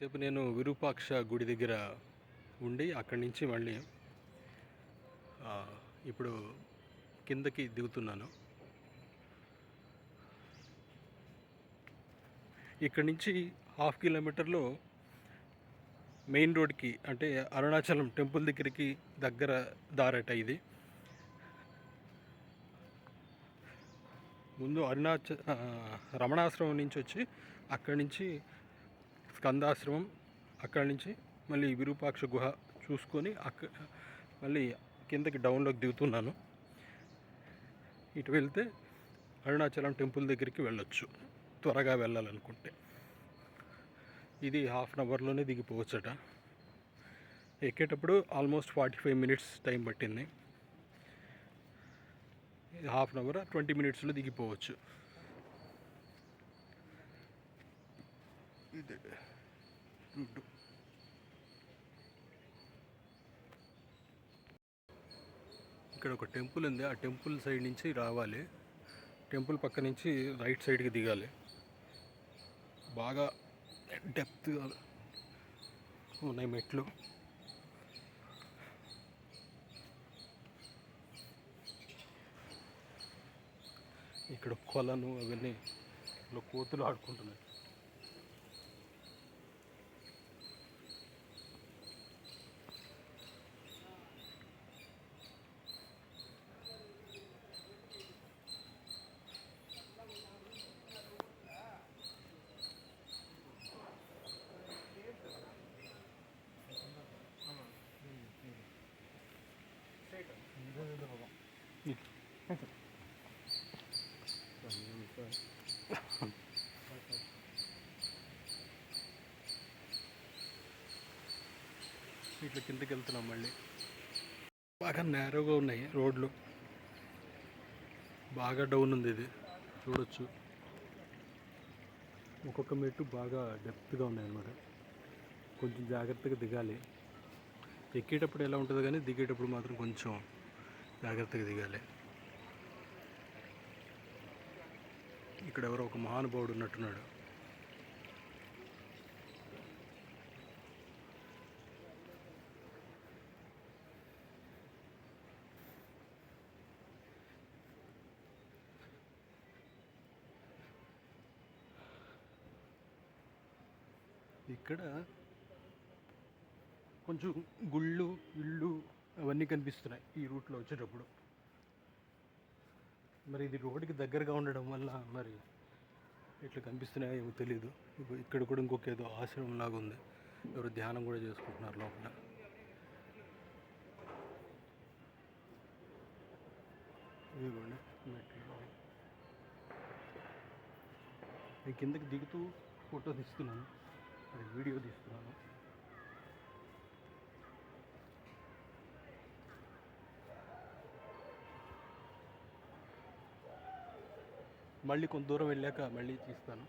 సేపు నేను విరూపాక్ష గుడి దగ్గర ఉండి అక్కడి నుంచి మళ్ళీ ఇప్పుడు కిందకి దిగుతున్నాను. ఇక్కడి నుంచి హాఫ్ కిలోమీటర్లో మెయిన్ రోడ్కి అంటే అరుణాచలం టెంపుల్ దగ్గరికి దగ్గర దారట ఇది. ముందు అరుణాచ రమణాశ్రమం నుంచి వచ్చి అక్కడి నుంచి స్కందాశ్రమం అక్కడి నుంచి మళ్ళీ విరూపాక్ష గుహ చూసుకొని అక్క మళ్ళీ కిందకి డౌన్లోకి దిగుతున్నాను. ఇటు వెళ్తే అరుణాచలం టెంపుల్ దగ్గరికి వెళ్ళొచ్చు త్వరగా వెళ్ళాలనుకుంటే. ఇది హాఫ్ అన్ అవర్లోనే దిగిపోవచ్చట. ఎక్కేటప్పుడు almost forty five minutes time పట్టింది. ఇది హాఫ్ అన్ అవర్ ట్వంటీ మినిట్స్లో దిగిపోవచ్చు. ఇది రోడ్డు ఇక్కడ ఒక టెంపుల్ ఉంది. ఆ టెంపుల్ సైడ్ నుంచి రావాలి. టెంపుల్ పక్క నుంచి రైట్ సైడ్కి దిగాలి. బాగా డెప్త్గా ఉన్నాయి మెట్లు. ఇక్కడ కొలను అవన్నీ ఇలా కోతులు ఆడుకుంటున్నాయి. ఇట్లా కిందకి వెళ్తున్నాం మళ్ళీ. బాగా నేరోగా ఉన్నాయి రోడ్లు. బాగా డౌన్ ఉంది ఇది. చూడొచ్చు. ఒక్కొక్క మెట్టు బాగా డెప్త్గా ఉన్నాయి అన్నమాట. కొంచెం జాగ్రత్తగా దిగాలి. ఎక్కేటప్పుడు ఎలా ఉంటుంది కానీ దిగేటప్పుడు మాత్రం కొంచెం జాగ్రత్తగా దిగాలి. ఇక్కడ ఎవరో ఒక మహానుభావుడు ఉన్నట్టున్నాడు. ఇక్కడ కొంచెం గుళ్ళు ఇళ్ళు అవన్నీ కనిపిస్తున్నాయి ఈ రూట్లో వచ్చేటప్పుడు. మరి ఇది రోడ్డుకి దగ్గరగా ఉండడం వల్ల మరి ఇట్లా కనిపిస్తున్నాయో ఏమో తెలియదు ఇక్కడ కూడా ఇంకొక ఏదో ఆశ్రమం లాగా ఉంది. ఎవరు ధ్యానం కూడా చేసుకుంటున్నారు లోపల. ఇదిగోండి నేను కిందకి దిగుతూ ఫోటో తీస్తున్నాను. అది వీడియో తీస్తున్నాను. మళ్ళీ కొంత దూరం వెళ్ళాక మళ్ళీ తీస్తాను.